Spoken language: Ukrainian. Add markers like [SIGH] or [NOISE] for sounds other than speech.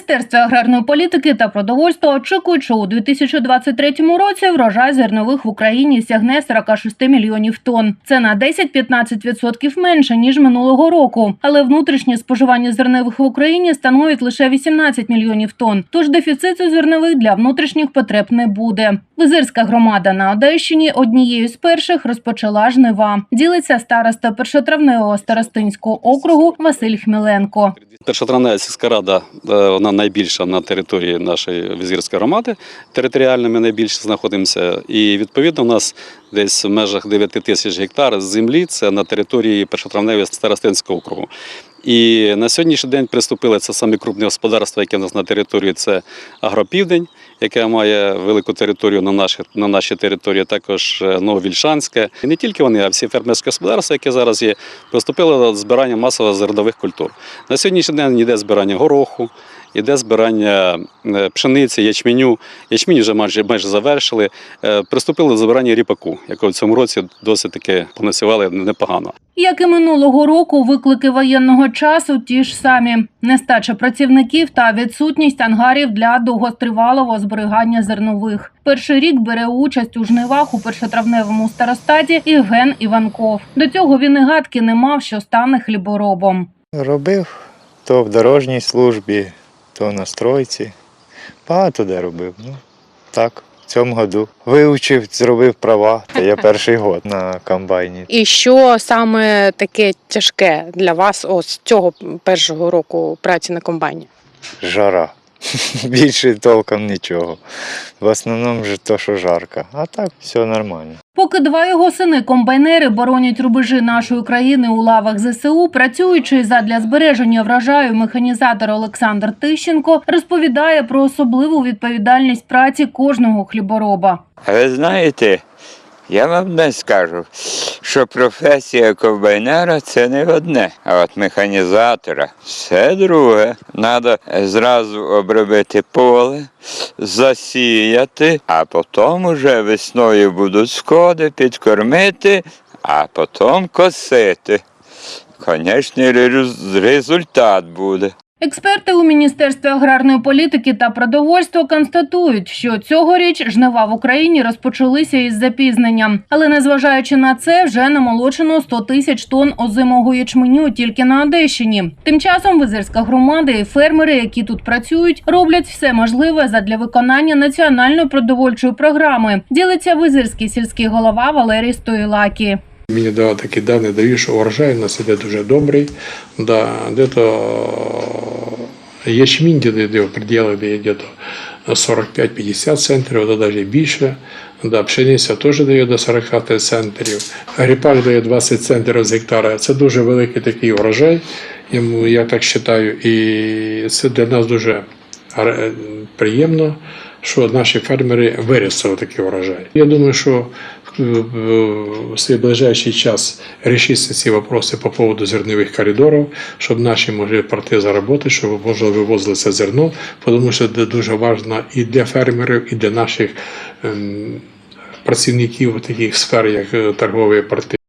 Міністерстві аграрної політики та продовольства очікують, що у 2023 році врожай зернових в Україні сягне 46 мільйонів тонн. Це на 10-15% менше ніж минулого року. Але внутрішнє споживання зернових в Україні становить лише 18 мільйонів тонн. Тож дефіциту зернових для внутрішніх потреб не буде. Визирська громада на Одещині однією з перших розпочала жнива. Ділиться староста першотравневого старостинського округу Василь Хміленко. Першотравнева сільська рада е, вона найбільша на території нашої візирської громади. Територіально ми найбільше знаходимося. І відповідно у нас десь в межах 9 тисяч гектар землі це на території першотравневого старостинського округу. І на сьогоднішній день приступили це саме крупне господарство, яке у нас на території це Агропівдень, яке має велику територію на нашій, на нашій території, також е, Нововільшанське. І не тільки вони, а всі фермерські господарства, які зараз є, приступили до збирання масово зернових культур. На сьогоднішній день йде збирання гороху, йде збирання е, пшениці, ячменю. Ячмінь вже майже майже завершили. Е, Приступили до збирання ріпаку, якого в цьому році досить таки понасівали непогано. Як і минулого року, виклики воєнного часу ті ж самі: нестача працівників та відсутність ангарів для довготривалого зберігання зернових. Перший рік бере участь у жнивах у першотравневому старостаті Євген Іванков. До цього він і гадки не мав, що стане хліборобом. Робив то в дорожній службі, то на стройці. Багато де робив. Ну, так, в цьому году. Вивчив, зробив права. Та я [LAUGHS] перший год на комбайні. І що саме таке тяжке для вас ось цього першого року праці на комбайні? Жара. [LAUGHS] Більше толком нічого. В основному ж то, що жарко. А так все нормально. Поки два його сини комбайнери боронять рубежі нашої країни у лавах ЗСУ, працюючи задля збереження врожаю, механізатор Олександр Тищенко розповідає про особливу відповідальність праці кожного хлібороба. А ви знаєте, я вам не скажу, що професія комбайнера це не одне, а от механізатора все друге. Треба зразу обробити поле, засіяти, а потім уже весною будуть сходи, підкормити, а потім косити. Звісно, результат буде. Експерти у Міністерстві аграрної політики та продовольства констатують, що цьогоріч жнива в Україні розпочалися із запізненням. Але незважаючи на це, вже намолочено 100 тисяч тонн озимого ячменю тільки на Одещині. Тим часом визирська громада і фермери, які тут працюють, роблять все можливе задля виконання національної продовольчої програми. Ділиться визирський сільський голова Валерій Стоїлакі. Мені дали такі дані, дають, що урожай у нас іде дуже добрий. Да, де-то ячмінь де, в пределах де где-то 45-50 центрів, да навіть більше. Да, пшениця теж дає до 45 центрів. Гріпак дає 20 центрів з гектара. Це дуже великий такий урожай, я так вважаю. І це для нас дуже приємно, що наші фермери виростили такий урожай. Я думаю, що в ближайший час рішиться ці вопроси по поводу зернових коридорів, щоб наші могли порти заробити, щоб можна вивозили це зерно, тому що це дуже важливо і для фермерів, і для наших працівників працівників таких сфер, як е, торгові порти.